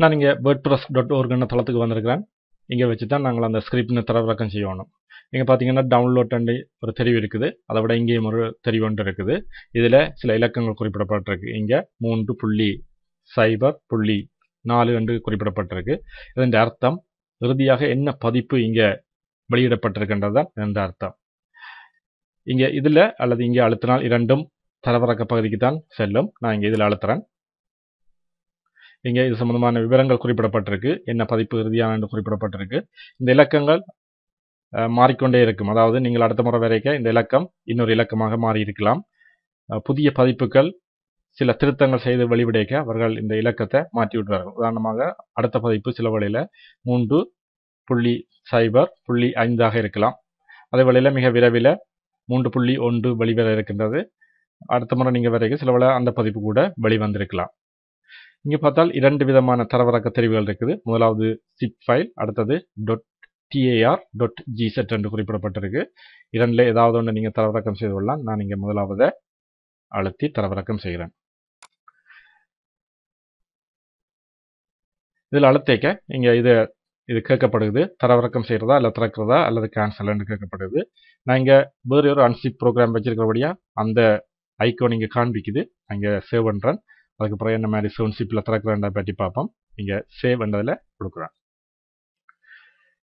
நான் இங்கே word press dot ஓர்கன தளத்துக்கு வந்திருக்கிறேன். இங்கே வச்சு தான் நாங்கள் அந்த ஸ்கிரிப்ட்னு தரவிறக்கம் செய்யணும். இங்கே பார்த்தீங்கன்னா டவுன்லோட் அண்டு ஒரு தெரிவு இருக்குது. அதை விட இங்கேயும் ஒரு தெரிவு ஒன்று இருக்குது. இதில் சில இலக்கங்கள் குறிப்பிடப்பட்டிருக்கு. இங்கே மூன்று புள்ளி சைபர் புள்ளி நாலு என்று குறிப்பிடப்பட்டிருக்கு. இதன் அர்த்தம் இறுதியாக என்ன பதிப்பு இங்கே வெளியிடப்பட்டிருக்கின்றது? தான் என்ற அர்த்தம். இங்கே இதில் அல்லது இங்கே அழுத்தினால் இரண்டும் தரவிறக்க பகுதிக்கு தான் செல்லும். நான் இங்கே இதில் அழுத்துறேன். இங்கே இது சம்பந்தமான விவரங்கள் குறிப்பிடப்பட்டிருக்கு. என்ன பதிப்பு இறுதியான என்று குறிப்பிடப்பட்டிருக்கு. இந்த இலக்கங்கள் மாறிக்கொண்டே இருக்கும். அதாவது நீங்கள் அடுத்த முறை வரைக்க இந்த இலக்கம் இன்னொரு இலக்கமாக மாறி இருக்கலாம். புதிய பதிப்புகள் சில திருத்தங்கள் செய்து வெளிவிடைக்க அவர்கள் இந்த இலக்கத்தை மாற்றி விடுவார்கள். உதாரணமாக அடுத்த பதிப்பு சில வழியில் மூன்று புள்ளி சைபர் புள்ளி ஐந்தாக இருக்கலாம். அதே வழியில் மிக விரைவில் மூன்று புள்ளி ஒன்று வெளிவர இருக்கின்றது. அடுத்த முறை நீங்கள் வரைக்கும் சில வேளை அந்த பதிப்பு கூட வெளிவந்திருக்கலாம். இங்கே பார்த்தால் இரண்டு விதமான தரவிறக்க தெரிவுகள் இருக்குது. முதலாவது சிப் ஃபைல் அடுத்தது டொட் டிஏஆர் டொட் ஜிசெட் என்று குறிப்பிடப்பட்டிருக்கு. இரண்டில் ஏதாவது ஒன்று நீங்கள் தரவிறக்கம் செய்து கொள்ளலாம். நான் இங்கே முதலாவதை அழுத்தி தரவிறக்கம் செய்கிறேன். இதில் அழுத்தேக்க இங்கே இது இது கேட்கப்படுது தரவிறக்கம் செய்கிறதா இல்லை திறக்கிறதா அல்லது கேன்சல்னு கேட்கப்படுது நான் இங்கே வேறு ஒரு அன்சிப் ப்ரோக்ராம் வச்சிருக்கிறபடியா அந்த ஐக்கோன் இங்கே காண்பிக்குது. அங்கே சேவ் பண்ணுறேன் அதுக்கப்புறம் என்ன மாதிரி செவன் சிப்பில் திறக்கிறேன் பற்றி பார்ப்போம் இங்கே சேவ் என்றதில் கொடுக்குறேன்.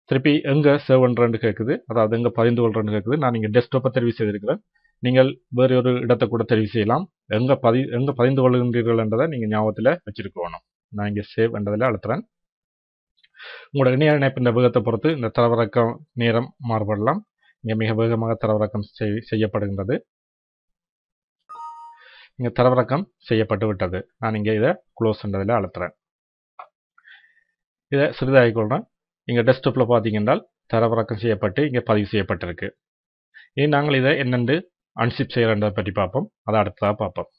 திருப்பி எங்கே சேவ் பண்ணுறேன்னு கேட்குது அதாவது எங்கே பதிந்து கொள்றேன்னு கேட்குது நான் இங்கே டெஸ்க்டாப்பை தெரிவு செய்திருக்கிறேன். நீங்கள் வேறு ஒரு இடத்தை கூட தெரிவு செய்யலாம். எங்கே பதி எங்கே பதிந்து கொள்கின்றீர்கள் என்றதை நீங்கள் ஞாபகத்தில் வச்சிருக்கணும். நான் இங்கே சேவ் என்றதில் அழுத்துறேன். உங்களோட இணைய இணைப்பின் வேகத்தை பொறுத்து இந்த தரவிறக்கம் நேரம் மாறுபடலாம். இங்கே மிக வேகமாக தரவிறக்கம் செய்யப்படுகின்றது. இங்கே தரவிறக்கம் செய்யப்பட்டு விட்டது. நான் இங்கே இதை க்ளோஸ் என்றதில் அழுத்துறேன். இதை சிறிதாகிக்கொள்கிறேன் இங்கே டெஸ்க்டாப்பில் பார்த்தீங்கன்னா தரவிறக்கம் செய்யப்பட்டு இங்கே பதிவு செய்யப்பட்டிருக்கு. இனி நாங்கள் இதை என்னென்று அன்சிப் செய்கிறன்றதை பற்றி பார்ப்போம். அதை அடுத்ததாக பார்ப்போம்.